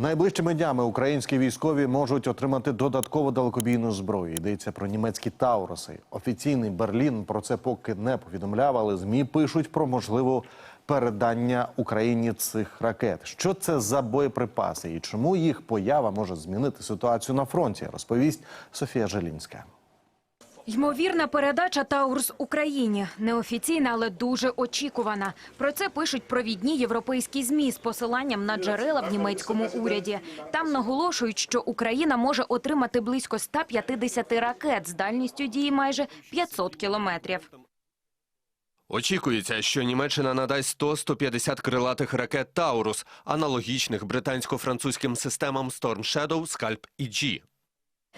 Найближчими днями українські військові можуть отримати додаткову далекобійну зброю. Йдеться про німецькі Тауруси. Офіційний Берлін про це поки не повідомляв, але змі пишуть про можливу передання Україні цих ракет. Що це за боєприпаси і чому їх поява може змінити ситуацію на фронті? Розповість Софія Желінська. Ймовірна передача Таурс Україні неофіційна, але дуже очікувана. Про це пишуть провідні європейські змі з посиланням на джерела в німецькому уряді. Там наголошують, що Україна може отримати близько 150 ракет з дальністю дії майже 500 кілометрів. Очікується, що Німеччина надасть 100-150 крилатих ракет Таурус, аналогічних британсько-французьким системам Storm Shadow, Scalp і G.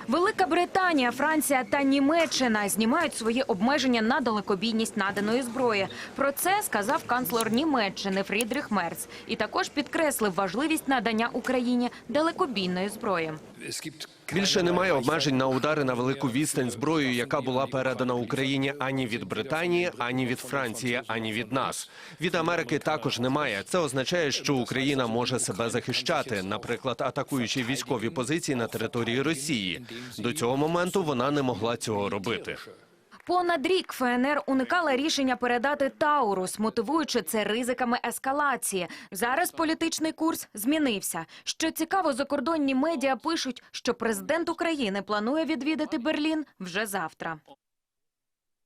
Велика Британія, Франція та Німеччина знімають свої обмеження на далекобійність наданої зброї. Про це сказав канцлер Німеччини Фрідріх Мерц і також підкреслив важливість надання Україні далекобійної зброї. Більше немає обмежень на удари на велику відстань зброєю, яка була передана Україні ані від Британії, ані від Франції, ані від нас. Від Америки також немає. Це означає, що Україна може себе захищати, наприклад, атакуючи військові позиції на території Росії. До цього моменту вона не могла цього робити. Понад рік ФНР уникала рішення передати Таурус, мотивуючи це ризиками ескалації. Зараз політичний курс змінився. Що цікаво, закордонні медіа пишуть, що президент України планує відвідати Берлін вже завтра.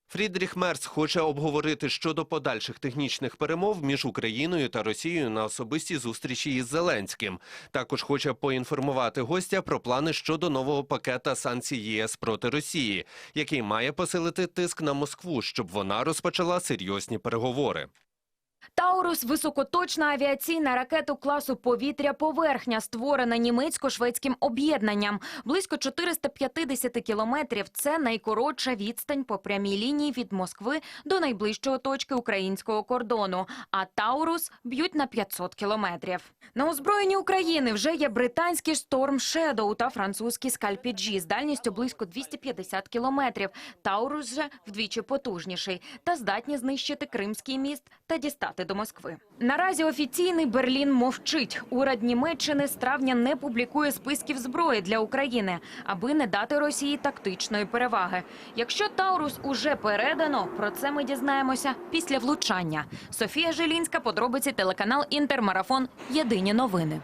Фрідріх Мерц хоче обговорити щодо подальших технічних перемов між Україною та Росією на особистій зустрічі із Зеленським. Також хоче поінформувати гостя про плани щодо нового пакета санкцій ЄС проти Росії, який має посилити тиск на Москву, щоб вона розпочала серйозні переговори. Таурус – високоточна авіаційна ракета класу повітря-поверхня, створена німецько-шведським об'єднанням. Близько 450 кілометрів – це найкоротша відстань по прямій лінії від Москви до найближчої точки українського кордону. А Таурус б'ють на 500 кілометрів. На озброєнні України вже є британський Storm Shadow та французький Scalp-G з дальністю близько 250 кілометрів. Таурус же вдвічі потужніший та здатні знищити Кримський міст та дістати до Москви. Наразі офіційний Берлін мовчить. Уряд Німеччини з травня не публікує списків зброї для України, аби не дати Росії тактичної переваги. Якщо Таурус уже передано, про це ми дізнаємося після влучання. Софія Жилінська, подробиці телеканал Інтермарафон. Єдині новини.